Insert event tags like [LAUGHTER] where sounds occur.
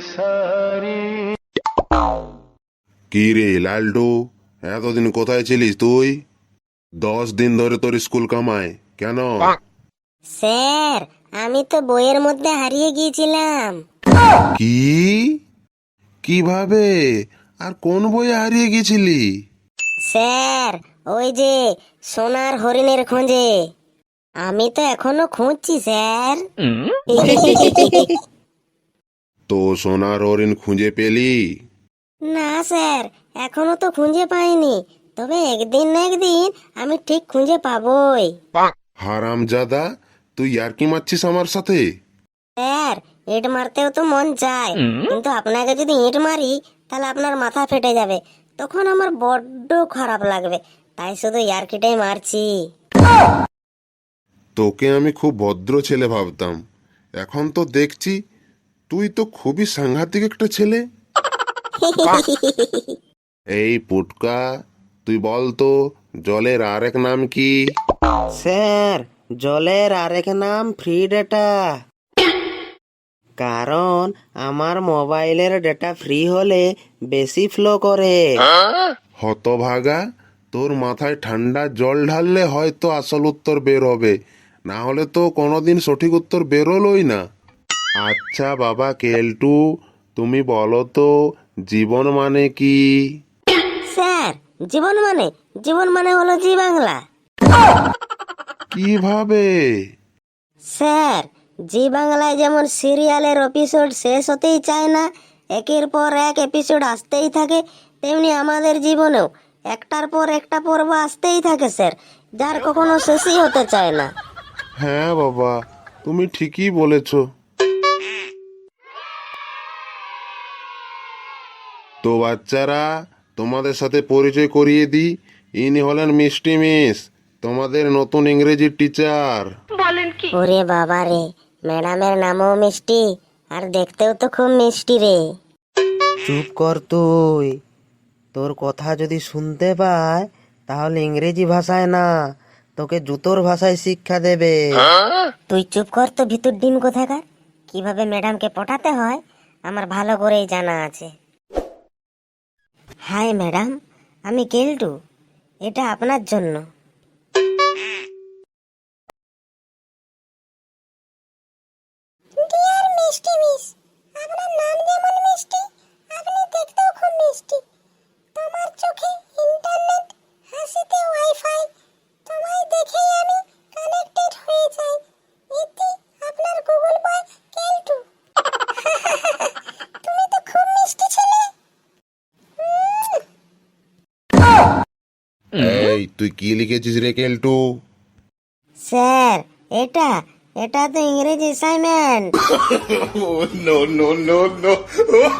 सारी কি রে লালটু এতদিন কোথায় ছিলিস তুই? দশ দিন ধরে তোর স্কুল কামায় কেন? স্যার আমি তো বইয়ের মধ্যে হারিয়ে গিয়েছিলাম। কি? কীভাবে? আর কোন বই হারিয়ে গেছিলি স্যার ওই যে সোনার হরিণের খোঁজে। আমি তো এখনও খুঁজছি স্যার। [LAUGHS] তো সোনার হরিণ খুঁজে পেলি? না স্যার এখনও তো খুঁজে পাইনি। তবে একদিন না একদিন আমি ঠিক খুঁজে পাবই। হারাম জাদা তুই আর কি মারছিস আমার সাথে? স্যার ইট মারতেও তো মন চায়। কিন্তু আপনাকে যদি ইট মারি তাহলে আপনার মাথা ফেটে যাবে। তখন আমার বড্ড খারাপ লাগবে। তাই শুধু ইয়ারকিটাই মারছি। তোকে আমি খুব ভদ্র ছেলে ভাবতাম। এখন তো দেখছি তুই তো খুবই সাংঘাতিক একটা ছেলে। এই পুটকা তুই বল তো জলের আরেক নাম কি? স্যার জলের আরেক নাম ফ্রি ডেটা কারণ আমার মোবাইলের ডেটা ফ্রি হলে বেশি ফ্লো করে। হতভাগা তোর মাথায় ঠান্ডা জল ঢাললে হয়তো আসল উত্তর বের হবে। না হলে তো কোনোদিন সঠিক উত্তর বেরোলোই না। আচ্ছা বাবা কেলটু তুমি বলো তো জীবন মানে কি? স্যার জীবন মানে জীবন মানে হলো জি বাংলা। কীভাবে? স্যার জি বাংলায় যেমন সিরিয়ালের এপিসোড শেষ হতেই চায় না একের পর এক এপিসোড আসতেই থাকে তেমনি আমাদের জীবনেও একটার পর একটা পর্ব আসতেই থাকে স্যার যার কখনো শেষই হতে চায় না। হ্যাঁ বাবা তুমি ঠিকই বলেছ। তো বাচ্চারা তোমাদের সাথে পরিচয় করিয়ে দিই। ইনি হলেন মিষ্টি মিস তোমাদের নতুন ইংরেজির টিচার। ওরে বাবা রে ম্যাডামের নামও মিষ্টি আর দেখতেও তো খুব মিষ্টি রে। চুপ কর তুই তোর কথা যদি শুনতে পায় তাহলে ইংরেজি ভাষায় না তোকে জুতোর ভাষায় শিক্ষা দেবে। তুই চুপ কর তো ভিতর ডিম কোথাকার? কীভাবে ম্যাডামকে পটাতে হয় আমার ভালো করেই জানা আছে। হাই ম্যাডাম আমি কেল্টু। এটা আপনার জন্য মিষ্টি মিস আপনার নাম যেমন মিষ্টি আপনি দেখতেও খুব মিষ্টি তোমার চোখে ইন্টারনেট হাসিতে ওয়াইফাই তোমায় দেখেই আমি কানেক্টেড হয়ে যাই ইতি আপনার গুগল বয় কেলটু তুমি তো খুব মিষ্টি ছেলে এই তুই কি লিখেছিস রে কেলটু স্যার এটা এটা তো ইংরেজি অ্যাসাইনমেন্ট [LAUGHS]